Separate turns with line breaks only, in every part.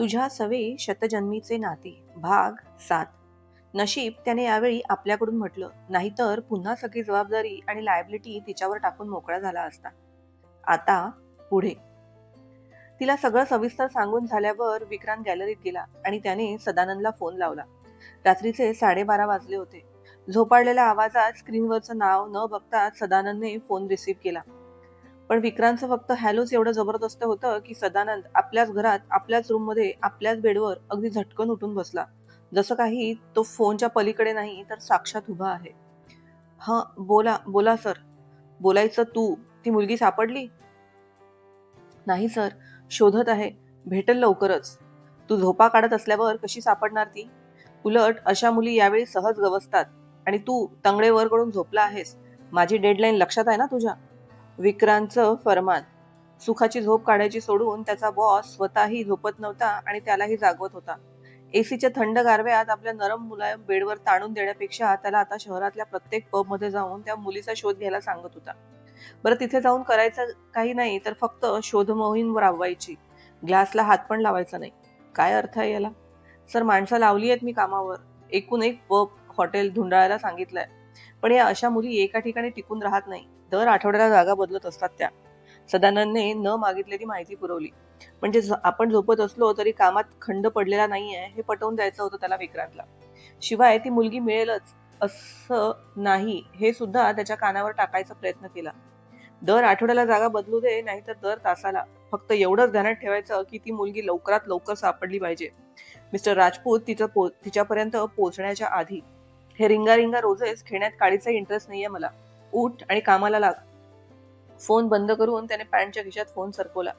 तुझ्या सवे शतजन्मीचे नाते भाग सात. नशीब त्याने यावेळी आपल्याकडून म्हटलं नाहीतर पुन्हा सगळी जबाबदारी आणि लायबिलिटी तिच्यावर टाकून मोकळा झाला असता. आता पुढे. तिला सगळं सविस्तर सांगून झाल्यावर विक्रांत गॅलरीत गेला आणि त्याने सदानंदला फोन लावला. रात्रीचे साडेबारा वाजले होते. झोपाळलेल्या आवाजात स्क्रीनवरचं नाव न बघता सदानंदने फोन रिसीव्ह केला. पण विक्रांतचं फक्त हॅलोच एवढं जबरदस्त होतं की सदानंद आपल्याच घरात आपल्याच रूममध्ये आपल्याच बेडवर अगदी झटकन उठून बसला. जसं काही तो फोनच्या पलीकडे नाही तर साक्षात उभा आहे. हा बोला बोला सर. बोलायचं तू ती मुलगी सापडली? नाही सर शोधत आहे. भेटेल लवकरच. तू झोपा काढत असल्यावर कशी सापडणार ती? उलट अशा मुली यावेळी सहज गवसतात. आणि तू तंगडे वरकडून झोपला आहेस. माझी डेडलाईन लक्षात आहे ना तुझ्या? विक्रांतचं फरमान. सुखाची झोप काढायची सोडून त्याचा बॉस स्वतःही झोपत नव्हता आणि त्यालाही जागवत होता. एसीच्या थंड गारव्यात आपल्या नरम मुलायम बेडवर ताणून देण्यापेक्षा त्याला आता शहरातल्या प्रत्येक पबमध्ये जाऊन त्या मुलीचा शोध घ्यायला सांगत होता. बरं तिथे जाऊन करायचं काही नाही तर फक्त शोध मोहीम राबवायची. ग्लासला हात पण लावायचा नाही. काय अर्थ आहे याला? सर माणसं लावली आहेत मी कामावर. एकूण एक पब हॉटेल धुंडाळायला सांगितलंय. पण या अशा मुली एका ठिकाणी टिकून राहत नाही. दर आठवड्याला जागा बदलत असतात त्या. सदानंदने न मागितलेली माहिती पुरवली. म्हणजे आपण झोपत असलो तरी कामात खंड पडलेला नाहीये हे पटवून द्यायचं होतं त्याला विक्रांतला. शिवाय ती मुलगी मिळेलच असं नाही हे सुद्धा त्याच्या कानावर टाकायचा प्रयत्न केला. दर आठवड्याला जागा बदलू दे नाहीतर दर तासाला. फक्त एवढंच ध्यानात ठेवायचं की ती मुलगी लवकरात लवकर सापडली पाहिजे. मिस्टर राजपूत तिचं पो तिच्यापर्यंत पोहोचण्याच्या आधी. हे रिंगा रिंगा रोजेस खेळण्यात काळीचा इंटरेस्ट नाहीये मला. उठ आणि कामाला लाग. फोन बंद करून त्याने पॅन्टच्या खिशात फोन सरकवला.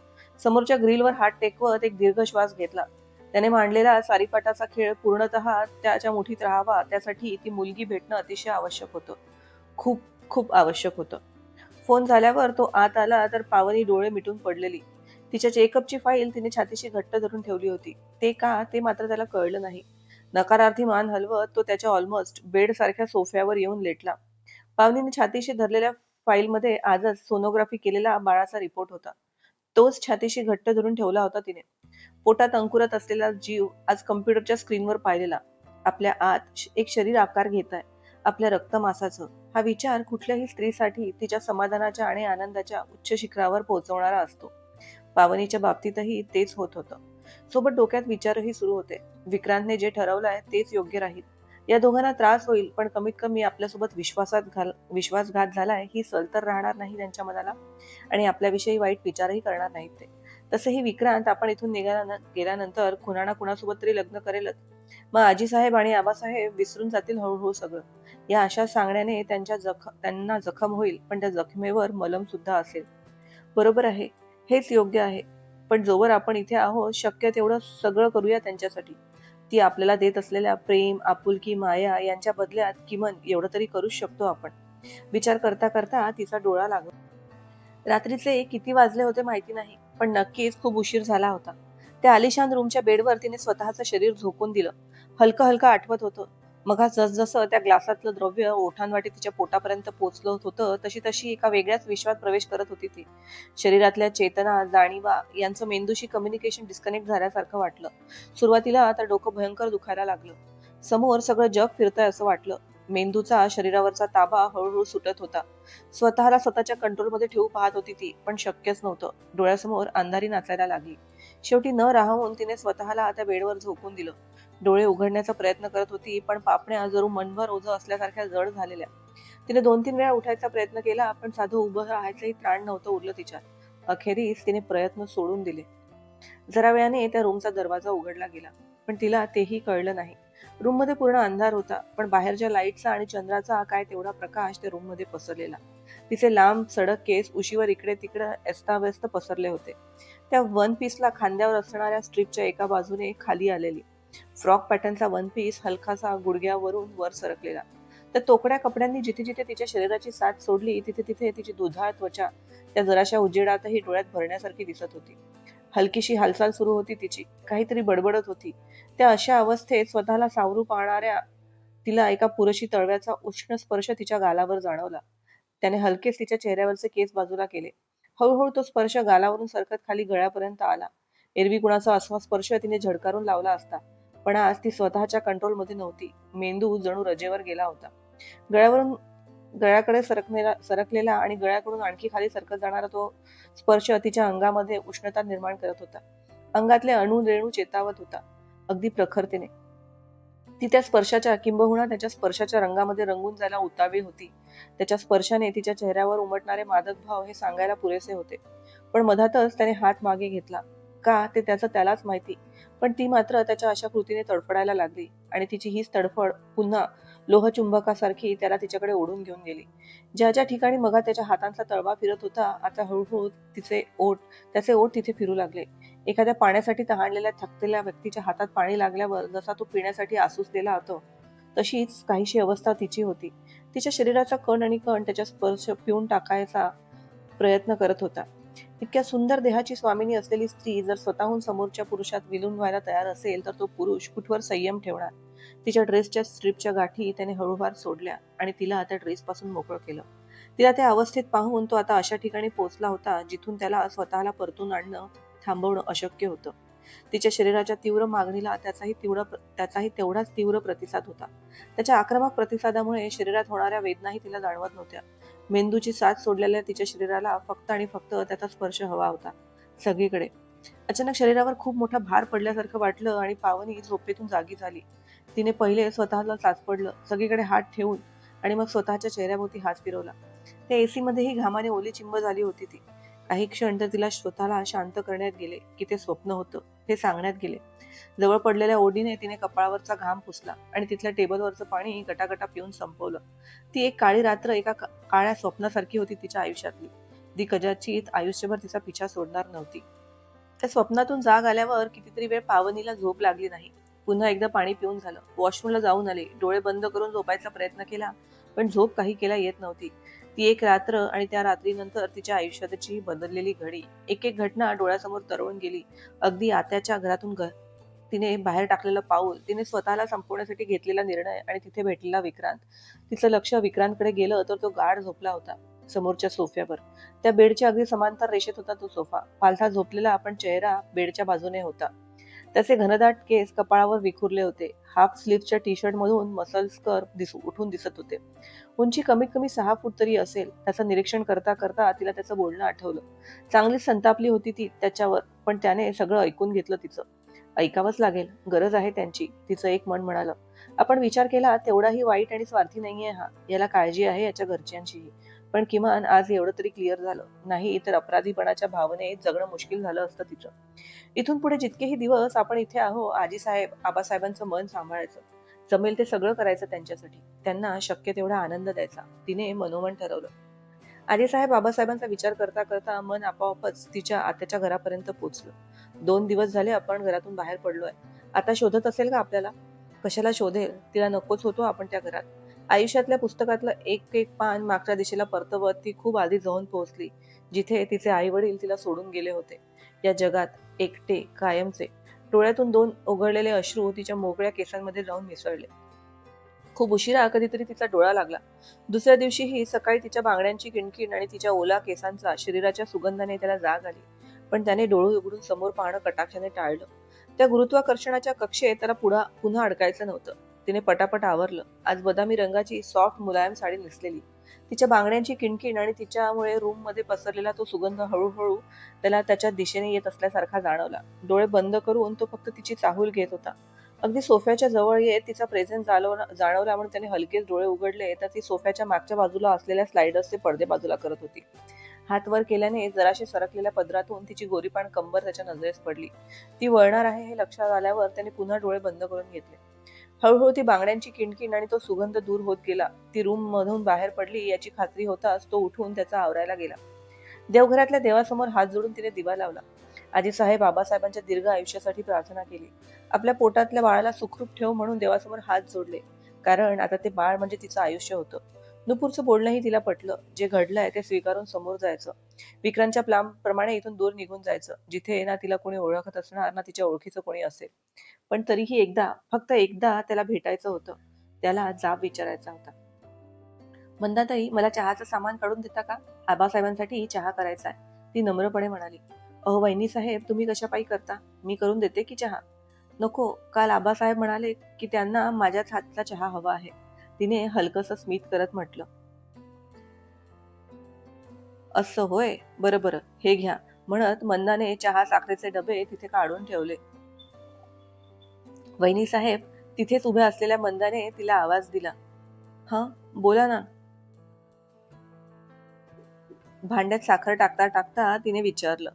समोरच्या ग्रिलवर हात टेकवत एक दीर्घ श्वास घेतला. त्याने मांडलेला सारीपाटाचा खेळ पूर्णतः त्याच्या मुठीत राहावा त्यासाठी ती मुलगी भेटणं अतिशय आवश्यक होतं. खूप खूप आवश्यक होतं. फोन झाल्यावर तो आत आला तर पावनी डोळे मिटून पडलेली. तिच्या चेकअपची फाईल तिने छातीशी घट्ट धरून ठेवली होती. ते का ते मात्र त्याला कळलं नाही. नकारार्थी मान हलवत तो त्याच्या ऑलमोस्ट बेड सारख्या सोफ्यावर येऊन लेटला. पावनीने छातीशी धरलेल्या फाईलमध्ये आजच सोनोग्राफी केलेला बाळाचा रिपोर्ट होता. तोच छातीशी घट्ट धरून ठेवला होता तिने. पोटात अंकुरत असलेला जीव आज कम्प्युटरच्या स्क्रीनवर पाहिलेला. आपल्या आत एक शरीर आकार घेत आहे आपल्या रक्तमासाचं. हा विचार कुठल्याही स्त्रीसाठी तिच्या समाधानाच्या आणि आनंदाच्या उच्च शिखरावर पोहोचवणारा असतो. पावनीच्या बाबतीतही तेच होत होतं. सोबत डोक्यात विचारही सुरू होते. विक्रांतने जे ठरवलंय तेच योग्य राहील. या दोघांना त्रास होईल पण कमीत कमी आपल्यासोबत विश्वासात घाल विश्वासघात झालाय ही सल तर राहणार नाही त्यांच्या मनाला आणि आपल्याविषयी वाईट विचारही करणार नाहीत ते. तसेही विक्रांत आपण इथून निघाल्या गेल्यानंतर कुणाना कुणासोबत तरी लग्न करेलच. मग आजीसाहेब आणि आबासाहेब विसरून जातील हळूहळू सगळं. या अशा सांगण्याने त्यांच्या जख त्यांना जखम होईल पण त्या जखमेवर मलम सुद्धा असेल. बरोबर आहे हेच योग्य आहे पण जोवर आपण इथे आहोत शक्य तेवढं सगळं करूया त्यांच्यासाठी. ती आपल्याला देत असलेल्या प्रेम आपुलकी माया यांच्या बदल्यात किमान एवढं तरी करूच शकतो आपण. विचार करता करता तिचा डोळा लागला. रात्रीचे किती वाजले होते माहिती नाही पण नक्कीच खूप उशीर झाला होता. त्या आलिशान रूमच्या बेडवर तिने स्वतःचं शरीर झोकून दिलं. हलकं हलकं आठवत होतं. मग जसजसं त्या ग्लासातलं द्रव्य ओठांवाटे तिच्या पोटापर्यंत पोचलं होतं तशी तशी एका वेगळ्याच विश्वात प्रवेश करत होती ती. शरीरातल्या चेतना जाणीवा यांचं मेंदूशी कम्युनिकेशन डिस्कनेक्ट झाल्यासारखं वाटलं. सुरुवातीला तर डोकं भयंकर दुखायला लागलं. समोर सगळं जग फिरतंय असं वाटलं. मेंदूचा शरीरावरचा ताबा हळूहळू सुटत होता. स्वतःला स्वतःच्या कंट्रोलमध्ये ठेवू पाहत होती ती पण शक्यच नव्हतं. डोळ्यासमोर अंधारी नाचायला लागली. शेवटी न राहून तिने स्वतःला त्या बेडवर झोकून दिलं. डोळे उघडण्याचा प्रयत्न करत होती पण पापण्या जरू मनभर ओझं असल्यासारख्या जड झालेल्या. तिने दोन तीन वेळा उठायचा प्रयत्न केला पण साधं उभं राहायचंही त्राण नव्हतं उरलं तिच्यात अखेरीस तिने प्रयत्न सोडून दिले. जरा वेळाने त्या रूमचा दरवाजा उघडला गेला पण तिला तेही कळलं नाही. रूममध्ये पूर्ण अंधार होता पण बाहेरच्या लाईटचा आणि चंद्राचा काय तेवढा प्रकाश त्या रूममध्ये पसरलेला. तिचे लांब सडक केस उशीवर इकडे तिकडे अस्ताव्यस्त पसरले होते. त्या वन पीसला खांद्यावर असणाऱ्या स्ट्रीपच्या एका बाजूने खाली आलेली. फ्रॉक पॅटर्नचा वन पीस हलकासा गुडघ्यावरून वर सरकलेला. तर तोकड्या कपड्यांनी जिथे जिथे तिच्या शरीराची साथ सोडली तिथे तिथे तिची दुधाळ त्वचा त्या जराशा उजेडातही डोळ्यात भरण्यासारखी दिसत होती. हलकीशी हालचाल सुरू होती तिची. काहीतरी बडबडत होती. त्या अशा अवस्थेत स्वतःला सावरू पाहणाऱ्या तिला एका पुरशी तळव्याचा उष्ण स्पर्श तिच्या गालावर जाणवला. त्याने हलकेच तिच्या चेहऱ्यावरचे केस बाजूला केले. हळूहळू तो स्पर्श गालावरून सरकत खाली गळ्यापर्यंत आला. एरवी कुणाचा अस्मा स्पर्श तिने झडकारून लावला असता. पण आज ती स्वतःच्या कंट्रोलमध्ये नव्हती. मेंदू जणू रजेवर गेला होता. गळ्यावरून गळ्याकडे सरकलेला सरकलेला आणि गळ्याकडून आणखी खाली सरकत जाणारा तो स्पर्श तिच्या अंगामध्ये उष्णता निर्माण करत होता. अंगातले अणुरेणू चेतावत होता अगदी प्रखरतेने. ती त्या स्पर्शाच्या किंबहुना त्याच्या स्पर्शाच्या रंगामध्ये रंगून जायला उतावी होती. त्याच्या स्पर्शाने तिच्या चेहऱ्यावर उमटणारे मादक भाव हे सांगायला पुरेसे होते. पण मधातच त्याने हात मागे घेतला. का ते त्याचं त्यालाच माहिती. पण ती मात्र त्याच्या अशा कृतीने तडफडायला लागली आणि तिची हीच तडफड पुन्हा लोहचुंबकासारखी त्याला तिच्याकडे ओढून घेऊन गेली. ज्या ज्या ठिकाणी मगा त्याच्या हातांचा तळवा फिरत होता आता हळूहळू तिचे ओठ त्याचे ओठ तिथे फिरू लागले. एखाद्या पाण्यासाठी तहानलेल्या थकलेल्या व्यक्तीच्या हातात पाणी लागल्यावर जसा तो पिण्यासाठी आसुसलेला होतो तशीच काहीशी अवस्था तिची होती. तिच्या शरीराचा कण आणि कण त्याच्या स्पर्श पिऊन टाकायचा प्रयत्न करत होता. इतक्या सुंदर देहाची स्वामिनी असलेली स्त्री जर स्वतःहून समोरच्या पुरुषात विलून व्हायला तयार असेल तर तो पुरुष कुठवर संयम ठेवणार? तिच्या ड्रेसच्या स्ट्रीपच्या गाठी त्याने हळूवार सोडल्या आणि तिला त्या ड्रेस पासून मोकळं केलं. तिला त्या अवस्थेत पाहून तो आता अशा ठिकाणी पोहोचला होता जिथून त्याला स्वतःला परतून आणणं थांबवणं अशक्य होतं. तिच्या शरीराच्या तीव्र मागणीला त्याचाही तीव्र त्याचाही तेवढाच तीव्र प्रतिसाद होता. त्याच्या आक्रमक प्रतिसादामुळे शरीरात होणाऱ्या वेदनाही तिला जाणवत नव्हत्या. मेंदूची साथ सोडलेल्या तिच्या शरीराला फक्त आणि फक्त त्याचा स्पर्श हवा होता सगळीकडे. अचानक शरीरावर खूप मोठा भार पडल्यासारखं वाटलं आणि पावनी झोपेतून जागी झाली. तिने पहिले स्वतःला साचपडलं सगळीकडे हात ठेवून आणि मग स्वतःच्या चेहऱ्याभोवती हात फिरवला. त्या एसी मध्येही घामाने ओली चिंब झाली होती ती. काही क्षण तर तिला स्वतःला शांत करण्यात गेले की ते स्वप्न होतं हे सांगण्यात गेले. जवळ पडलेल्या ओढीने तिने कपाळावरचा घाम पुसला आणि तिथल्या टेबलवरचं पाणी गटागटा पिऊन संपवलं. ती एक काळी रात्र एका काळ्या स्वप्नासारखी होती तिच्या आयुष्यातली. ती कदाचित आयुष्यभर तिचा पिछा सोडणार नव्हती. त्या स्वप्नातून जाग आल्यावर कितीतरी वेळ पावनीला झोप लागली नाही. पुन्हा एकदा पाणी पिऊन झालं. वॉशरूमला जाऊन आले. डोळे बंद करून झोपायचा प्रयत्न केला पण झोप काही केला येत नव्हती. ती एक रात्र आणि त्या रात्रीनंतर तिच्या आयुष्याची बदललेली घडी. एक एक घटना डोळ्यासमोर तरळून गेली. अगदी आत्याच्या घरातून घर. तिने बाहेर टाकलेलं पाऊल तिने स्वतःला संपवण्यासाठी घेतलेला निर्णय आणि तिथे भेटलेला विक्रांत. तिचं लक्ष विक्रांतकडे गेलं तर तो गाढ झोपला होता समोरच्या सोफ्यावर. त्या बेडच्या अगदी समांतर रेषेत होता तो सोफा. पालथा झोपलेला आपण चेहरा बेडच्या बाजूने होता. त्याचे घनदाट केस कपाळावर विखुरले होते. हाफ स्लीव्हच्या टी शर्ट मधून मसल्स कर दिसू उठून दिसत होते. उंची कमीत कमी सहा फूट तरी असेल त्याचं निरीक्षण करता करता तिला त्याचं बोलणं आठवलं. चांगली संतापली होती ती त्याच्यावर पण त्याने सगळं ऐकून घेतलं तिचं. ऐकावंच लागेल गरज आहे त्यांची तिचं एक मन म्हणालं. आपण विचार केला तेवढाही वाईट आणि स्वार्थी नाहीये हा. याला काळजी आहे याच्या घरच्यांचीही. पण किमान आज एवढं तरी क्लिअर झालं. नाही तर अपराधीपणाच्या भावनेत जगणं मुश्किल झालं असतं तिचं. इथून पुढे जितकेही दिवस आपण इथे आहो आजी साहेब आबासाहेबांचं मन सांभाळायचं. जमेल ते सगळं करायचं त्यांच्यासाठी. त्यांना शक्य तेवढा आनंद द्यायचा. तिने मनोमन ठरवलं. आजीसाहेब बाबासाहेबांचा विचार करता करता मन आपोआपच तिच्या आत्याच्या घरापर्यंत पोचलं. दोन दिवस झाले आपण घरातून बाहेर पडलोय. आता शोधत असेल का आपल्याला? कशाला शोधेल? तिला नकोच होतो आपण त्या घरात. आयुष्यातल्या पुस्तकातलं एक एक पान मागच्या दिशेला परतवत ती खूप आधी जाऊन पोहोचली जिथे तिचे आई वडील तिला सोडून गेले होते. या जगात एकटे कायमचे डोळ्यातून दोन उघडलेले अश्रू तिच्या मोकळ्या केसांमध्ये जाऊन मिसळले. खूप उशिरा कधीतरी तिचा डोळा लागला. दुसऱ्या दिवशीही सकाळी तिच्या बांगड्यांची किणकिण आणि तिच्या ओला केसांचा शरीराच्या सुगंधाने त्याला जाग आली पण त्याने डोळे उघडून समोर पाहणं कटाक्षाने टाळलं. त्या गुरुत्वाकर्षणाच्या कक्षेत त्याला पुढा पुन्हा अडकायचं नव्हतं. तिने पटापट आवरलं. आज बदामी रंगाची सॉफ्ट मुलायम साडी नेसलेली. तिच्या बांगड्यांची किणकिण आणि तिच्यामुळे रूममध्ये पसरलेला तो सुगंध हळूहळू त्याला त्याच्या दिशेने येत असल्यासारखा जाणवला. डोळे बंद करून तो फक्त तिची चाहूल घेत होता. अगदी सोफ्याच्या जवळ येत तिचा प्रेझेंट जाणवला म्हणून त्याने हलकेच डोळे उघडले. तर ती सोफ्याच्या मागच्या बाजूला असलेल्या स्लायडर्सचे पडदे बाजूला करत होती. हात वर केल्याने जराशी सरकलेल्या पदरातून तिची गोरीपाण कंबर त्याच्या नजरेस पडली. ती वळणार आहे हे लक्षात आल्यावर त्याने पुन्हा डोळे बंद करून घेतले. हळूहळू ती बांगड्यांची किणकिण आणि तो सुगंध दूर होत गेला. ती रूम मधून बाहेर पडली याची खात्री होताच तो उठून त्याचा आवरायला गेला. देवघरातल्या देवासमोर हात जोडून तिने दिवा लावला. आजी साहेब बाबासाहेबांच्या दीर्घ आयुष्यासाठी प्रार्थना केली. आपल्या पोटातल्या बाळाला सुखरूप ठेव म्हणून देवासमोर हात जोडले. कारण आता ते बाळ म्हणजे तिचं आयुष्य होतं. नुपूरचं बोलणंही तिला पटलं. जे घडलंय ते स्वीकारून समोर जायचं. विक्रांतच्या प्लान प्रमाणे इथून दूर निघून जायचं. जिथे ना तिला कोणी ओळखत असणार ना तिच्या ओळखीचं कोणी असेल. पण तरीही एकदा फक्त एकदा त्याला भेटायचं होतं. त्याला जाब विचारायचा होता. मंदाताई मला चहाचं सामान काढून देता का? आबासाहेबांसाठी चहा करायचा आहे. ती नम्रपणे म्हणाली. अहो वहिनी साहेब तुम्ही कशापायी करता? मी करून देते की चहा? नको काल आबासाहेब म्हणाले की त्यांना माझ्याच हातचा चहा हवा आहे. तिने हलकस स्मित करत म्हटलं. असं होय बरं बरं हे घ्या म्हणत मंदाने चहा साखरेचे डबे तिथे काढून ठेवले. वहिनी साहेब तिथेच उभ्या असलेल्या मंदाने तिला आवाज दिला. हा बोला ना. भांड्यात साखर टाकता टाकता तिने विचारलं.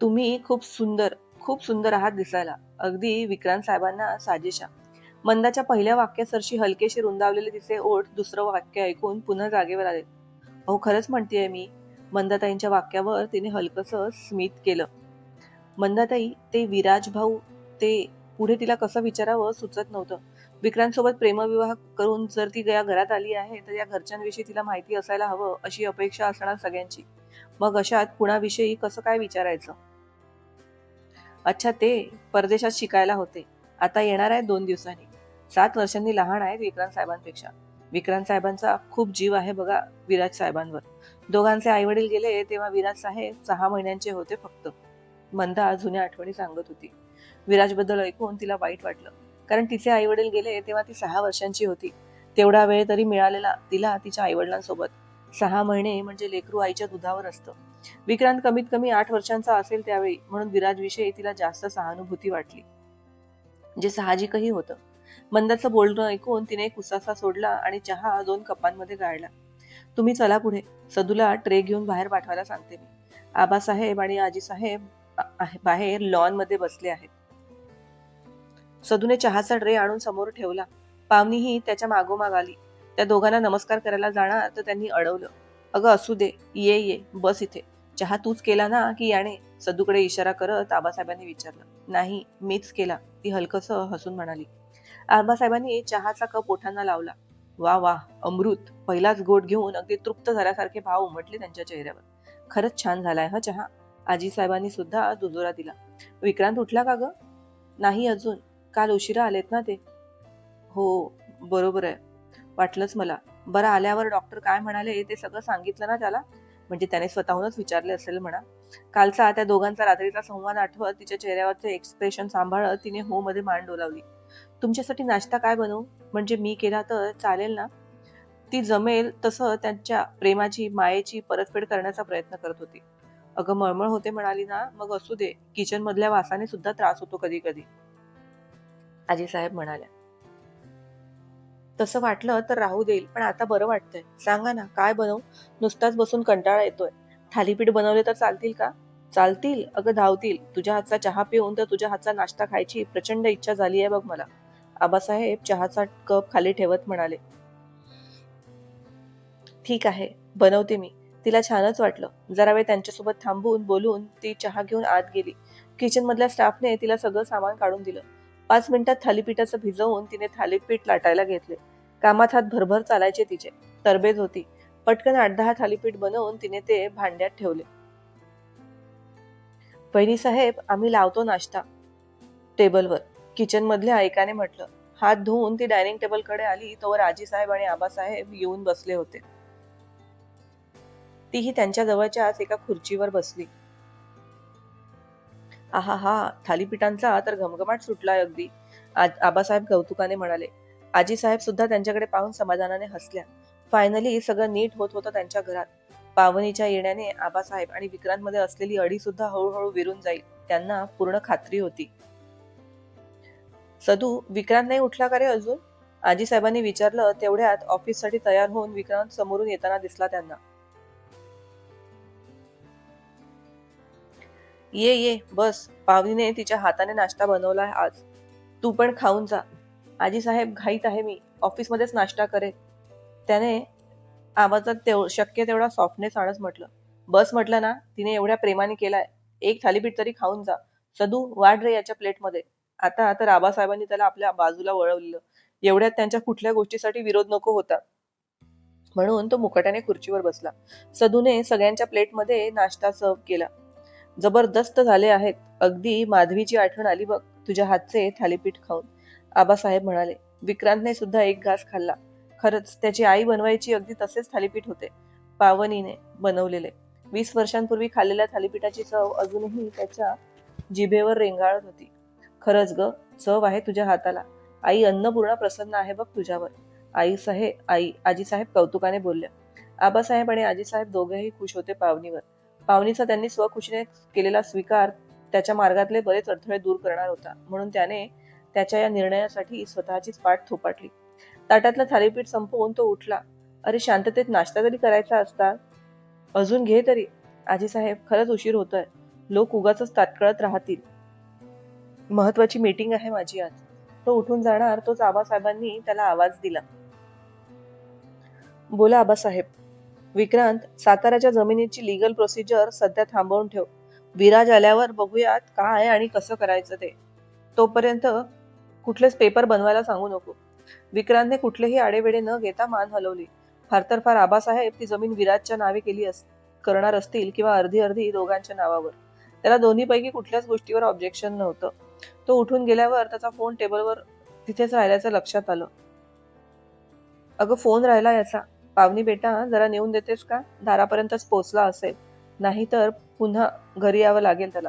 तुम्ही खूप सुंदर खूप सुंदर आहात दिसायला. अगदी विक्रांत साहेबांना साजेशा. मंदाच्या पहिल्या वाक्यासरशी हलकेशी रुंदावलेले तिचे ओठ दुसरं वाक्य ऐकून पुन्हा जागेवर आले. अहो खरंच म्हणतेय मी मंदाताईंच्या वाक्यावर तिने हलकस स्मित केलं. मंदाताई ते विराज भाऊ ते पुढे तिला कसं विचारावं सुचत नव्हतं. विक्रांतसोबत प्रेमविवाह करून जर ती या घरात आली आहे तर या घरच्यांविषयी तिला माहिती असायला हवं अशी अपेक्षा असणार सगळ्यांची. मग अशात कुणाविषयी कसं काय विचारायचं? अच्छा ते परदेशात शिकायला होते. आता येणार आहे दोन दिवसांनी. सात वर्षांनी लहान आहेत विक्रांत साहेबांपेक्षा. विक्रांत साहेबांचा खूप जीव आहे बघा विराज साहेबांवर. दोघांचे आई वडील गेले तेव्हा विराज साहेब सहा महिन्यांचे होते फक्त. मंदा जुन्या आठवणी सांगत होती. विराजबद्दल ऐकून तिला वाईट वाटलं. कारण तिचे आई वडील गेले तेव्हा ती सहा वर्षांची होती. तेवढा वेळ तरी मिळालेला तिला तिच्या आई वडिलांसोबत सहा महिने म्हणजे लेकरू आईच्या दुधावर असतं. विक्रांत कमीत कमी आठ वर्षांचा असेल त्यावेळी म्हणून विराजविषयी तिला जास्त सहानुभूती वाटली. जे साहजिकही होतं. मंदाचं बोलणं ऐकून तिने एक उसासा सोडला आणि चहा दोन कपांमध्ये गाळला. तुम्ही चला पुढे. सदूला ट्रे घेऊन बाहेर पाठवायला सांगते मी. आबासाहेब आणि आजीसाहेब बाहेर लॉनमध्ये बसले आहेत. सदूने चहाचा ट्रे आणून समोर ठेवला. पावनीही त्याच्या मागोमाग आली. त्या दोघांना नमस्कार करायला जाणार तर त्यांनी अडवलं. अगं असू दे. ये ये. बस इथे. चहा तूच केला ना की याने? सदूकडे इशारा करत आबासाहेबांनी विचारलं. नाही मीच केला. ती हलकस हसून म्हणाली. आबासाहेबांनी चहाचा कप ओठांना लावला. वा वा अमृत. पहिलाच गोट घेऊन अगदी तृप्त झाल्यासारखे भाव उमटले त्यांच्या चेहऱ्यावर. खरंच छान झालाय हा चहा? आजी साहेबांनी सुद्धा दुजोरा दिला. विक्रांत उठला का ग? नाही अजून. काल उशिरा आलेत ना ते? हो बरोबर आहे. वाटलंच मला. बरं आल्यावर डॉक्टर काय म्हणाले ते सगळं सांगितलं ना त्याला? म्हणजे त्याने स्वतःहूनच विचारले असेल म्हणा. कालचा त्या दोघांचा रात्रीचा संवाद आठवत तिच्या चेहऱ्यावरचे एक्सप्रेशन सांभाळत तिने हो मध्ये मान डोलावली. तुमच्यासाठी नाश्ता काय बनवू? म्हणजे मी केला तर चालेल ना? ती जमेल तसं त्यांच्या प्रेमाची मायेची परतफेड करण्याचा प्रयत्न करत होती. अगं मळमळ होते म्हणाली ना मग असू दे. किचन मधल्या वासाने सुद्धा त्रास होतो कधी कधी. आजी साहेब म्हणाल्या. तसं वाटलं तर राहू देईल पण आता बरं वाटतंय. सांगा ना काय बनवू? नुसताच बसून कंटाळा येतोय. थालीपीठ बनवले तर चालतील का? चालतील. अगं धावतील. तुझ्या हातचा चहा पिऊन तर तुझ्या हातचा नाश्ता खायची प्रचंड इच्छा झाली आहे बघ मला. आबासाहेब चहाचा कप खाली ठेवत म्हणाले ठीक आहे बनवते मी. तिला छानच वाटलं. जरा वेळ त्यांच्यासोबत थांबून बोलून ती चहा घेऊन आत गेली. किचन मधल्या स्टाफने तिला सगळं सामान काढून दिलं. पाच मिनिटात थालीपीठाचं भिजवून तिने थालीपीठ लाटायला घेतले. कामात हात भरभर चालायचे तिचे. तरबेज होती. पटकन आठ दहा थालीपीठ बनवून तिने ते भांड्यात ठेवले. बहिणी साहेब आम्ही लावतो नाश्ता. टेबलवर. किचन मधल्या ऐकाने म्हटलं हात धुवून ती डायनिंग टेबलकडे आली तोवर आजी साहेब आणि आबासाहेब येऊन बसले होते. तीही त्यांच्या जवळच्याच एका खुर्चीवर बसली. आहा हा थालीपीठांचा तर घमघमाट सुटलाय अगदी आबासाहेब कौतुकाने म्हणाले. आजी साहेब सुद्धा त्यांच्याकडे पाहून समाधानाने हसल्या. फायनली सगळं नीट होत होतं त्यांच्या घरात. पावनीच्या येण्याने आबासाहेब आणि विक्रांतमध्ये असलेली अडी सुद्धा हळूहळू विरून जाईल. त्यांना पूर्ण खात्री होती. सदू विक्रांत नाही उठला का रे अजून? आजी साहेबांनी विचारलं तेवढ्यात ऑफिससाठी तयार होऊन विक्रांत समोरून येताना दिसला त्यांना. ये ये बस. पावनीने तिच्या हाताने नाश्ता बनवलाय आज. तू पण खाऊन जा. आजी साहेब घाईत आहे मी. ऑफिसमध्येच नाश्ता करेल त्याने आवाजात तेव शक्य तेवढा सॉफ्टनेस आणच म्हटलं. बस म्हटलं ना तिने एवढ्या प्रेमाने केलाय. एक थालीपीठ तरी खाऊन जा. सदू वाढ रे याच्या प्लेटमध्ये. आता तर आबासाहेबांनी त्याला आपल्या बाजूला वळवलं एवढ्यात त्यांच्या कुठल्या गोष्टीसाठी विरोध नको होता. म्हणून तो मुकट्याने खुर्चीवर बसला. सदूने सगळ्यांच्या प्लेटमध्ये नाश्ता सर्व केला. जबरदस्त झाले आहेत. अगदी माधवीची आठवण आली बघ तुझ्या हातचे थालीपीठ खाऊन. आबासाहेब म्हणाले विक्रांतने सुद्धा एक घास खाल्ला. खरंच त्याची आई बनवायची अगदी तसेच थालीपीठ होते. पावनीने बनवलेले. वीस वर्षांपूर्वी खाल्लेल्या थालीपीठाची चव अजूनही त्याच्या जिभेवर रेंगाळत होती. खरंच ग चव आहे तुझ्या हाताला. आई अन्नपूर्णा प्रसन्न आहे बघ तुझ्यावर. आई साहेब आई आजीसाहेब कौतुकाने बोलल्या आबासाहेब आणि आजीसाहेब दोघेही खुश होते पावनीवर. पावनीचा त्यांनी स्वखुशीने केलेला स्वीकार त्याच्या मार्गातले बरेच अडथळे दूर करणार होता. म्हणून त्याने त्याच्या या निर्णयासाठी स्वतःचीच पाठ थोपाटली. ताटातलं थालीपीठ संपवून तो उठला. अरे शांततेत नाश्ता तरी करायचा असता अजून घे तरी. आजीसाहेब खरंच उशीर होतोय. लोक उगाच ताटकळत राहतील. महत्वाची मीटिंग आहे माझी आज. तो उठून जाणार तोच आबासाहेबांनी त्याला आवाज दिला. बोला आबासाहेब विक्रांत साताऱ्याच्या जमिनीची लिगल प्रोसिजर सध्या थांबवून ठेव. विराज आल्यावर बघूयात काय आणि कसं करायचं ते. तोपर्यंत कुठलेच पेपर बनवायला सांगू नको. विक्रांतने कुठलेही आडेवेडे न घेता मान हलवली. फार तर फार आबासाहेब ती जमीन विराजच्या नावे केली अस करणार असतील किंवा अर्धी अर्धी दोघांच्या नावावर. त्याला दोन्हीपैकी कुठल्याच गोष्टीवर ऑब्जेक्शन नव्हतं. तो उठून गेल्यावर त्याचा फोन टेबलवर तिथेच राहिल्याचं लक्षात आलं. अगं फोन राहिला याचा. पावनी बेटा जरा नेऊन देतेस का? दारापर्यंतच पोचला असेल. नाहीतर पुन्हा घरी यावं लागेल त्याला.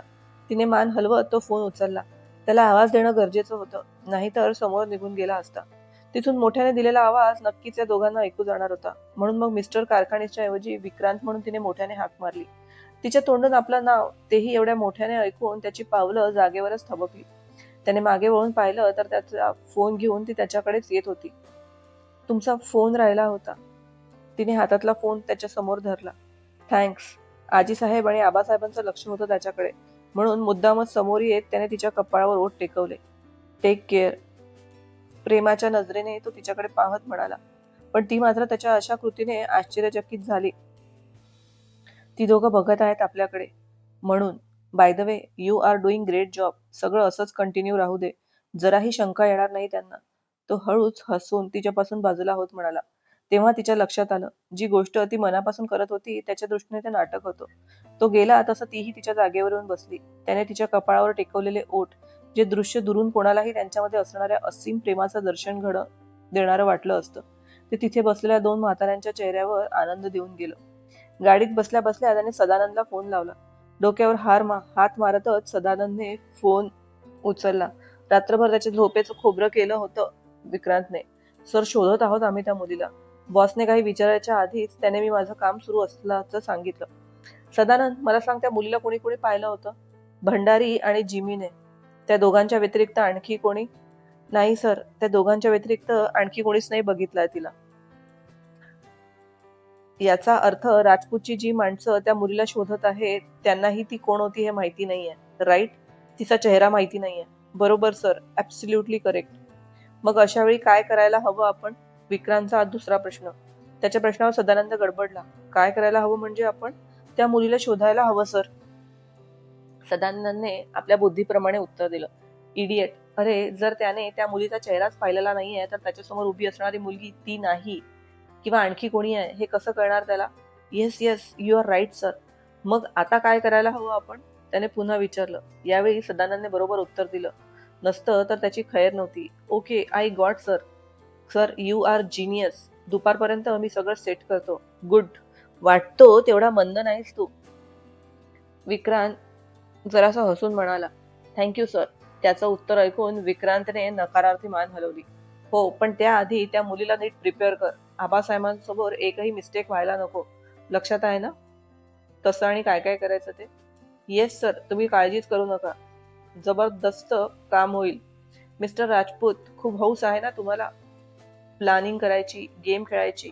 तिने मान हलवत तो फोन उचलला. त्याला आवाज देणं गरजेचं होतं. नाहीतर समोर निघून गेला असता. तिथून मोठ्याने दिलेला आवाज नक्कीच या दोघांना ऐकू जाणार होता. म्हणून मग मिस्टर कारखानेच्या ऐवजी विक्रांत म्हणून तिने मोठ्याने हाक मारली. तिच्या तोंडून आपलं नाव तेही एवढ्या मोठ्याने ऐकून त्याची पावलं जागेवरच थबकली. त्याने मागे वळून पाहिलं तर त्याचा फोन घेऊन ती त्याच्याकडेच येत होती. तुमचा फोन राहिला होता. तिने हातातला फोन त्याच्यासमोर धरला. थँक्स आजी साहेब आणि आबासाहेबांचं लक्ष होतं त्याच्याकडे. म्हणून मुद्दामच समोर येत त्याने तिच्या कपाळावर ओठ टेकवले. टेक केअर प्रेमाच्या नजरेने तो तिच्याकडे पाहत म्हणाला. पण ती मात्र त्याच्या अशा कृतीने आश्चर्यचकित झाली. ती दोघं बघत आहेत आपल्याकडे. म्हणून by the way you are doing great job सगळं असंच कंटिन्यू राहू दे. जराही शंका येणार नाही त्यांना. तो हळूच हसून तिच्यापासून बाजूला होत म्हणाला. तेव्हा तिच्या लक्षात आलं जी गोष्ट ती मनापासून करत होती त्याच्या दृष्टीने ते नाटक होतं. तो गेला तसं तीही तिच्या जागेवर येऊन बसली. त्याने तिच्या कपाळावर टेकवलेले ओठ जे दृश्य दुरून कोणालाही त्यांच्यामध्ये असणाऱ्या असीम प्रेमाचं दर्शन घड देणारं वाटलं असतं. ते तिथे बसलेल्या दोन म्हाताऱ्यांच्या चेहऱ्यावर आनंद देऊन गेलं. गाडीत बसल्या बसल्या त्याने सदानंदला फोन लावला. डोक्यावर हार मा हात मारतच सदानंदने फोन उचलला. रात्रभर त्याच्या झोपेचं खोबरं केलं होतं विक्रांतने. सर शोधत आहोत आम्ही त्या मुलीला. बॉसने काही विचारायच्या आधीच त्याने मी माझं काम सुरू असल्याचं सांगितलं. सदानंद मला सांग त्या मुलीला कोणी कोणी पाहिलं होतं? भंडारी आणि जिमीने. त्या दोघांच्या व्यतिरिक्त आणखी कोणी? नाही सर. त्या दोघांच्या व्यतिरिक्त आणखी कोणीच नाही बघितलंय तिला. याचा अर्थ राजपूतची जी माणसं त्या मुलीला शोधत आहेत त्यांनाही ती कोण होती हे माहिती नाहीये. राईट तिचा चेहरा माहिती नाहीये. बरोबर सर ॲब्सल्युटली करेक्ट मग अशा वेळी काय करायला हवं आपण? विक्रांतचा दुसरा प्रश्न. त्याच्या प्रश्नावर सदानंद गडबडला. काय करायला हवं म्हणजे आपण? त्या मुलीला शोधायला हवं सर सदानंदने आपल्या बुद्धीप्रमाणे उत्तर दिलं. इडियट अरे जर त्याने त्या मुलीचा चेहराच पाहिलेला नाहीये तर त्याच्यासमोर उभी असणारी मुलगी ती नाही. किंवा आणखी कोणी आहे हे कसं कळणार त्याला? Yes yes you are right sir मग आता काय करायला हवं आपण? त्याने पुन्हा विचारलं. यावेळी सदानंदने बरोबर उत्तर दिलं. नसतं तर त्याची खैर नव्हती. Okay I got sir sir you are genius दुपारपर्यंत मी सगळं सेट करतो. गुड वाटतो तेवढा मंद नाहीस तू. विक्रांत जरासा हसून म्हणाला. थँक्यू सर त्याचं उत्तर ऐकून विक्रांतने नकारार्थी मान हलवली. हो पण त्याआधी त्या मुलीला नीट प्रिपेअर कर. आबासाहेबांसमोर एकही मिस्टेक व्हायला नको. लक्षात आहे ना? कसं आणि काय काय करायचं ते? येस सर तुम्ही काळजीच करू नका. जबरदस्त काम होईल. मिस्टर राजपूत खूप हौस आहे ना तुम्हाला? प्लॅनिंग करायची गेम खेळायची.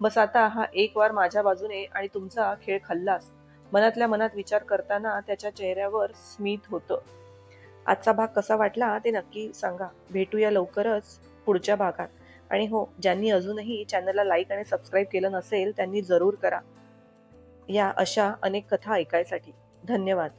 बस आता हा एक वार माझ्या बाजूने आणि तुमचा खेळ खाल्लास. मनातल्या मनात विचार करताना त्याच्या चेहऱ्यावर स्मित होतं. आजचा भाग कसा वाटला ते नक्की सांगा. भेटूया लवकरच पुढच्या भागात. आणि हो ज्यांनी अजूनही चॅनलला लाईक आणि सबस्क्राईब केलं नसेल त्यांनी जरूर करा. या अशा अनेक कथा ऐकायसाठी. धन्यवाद.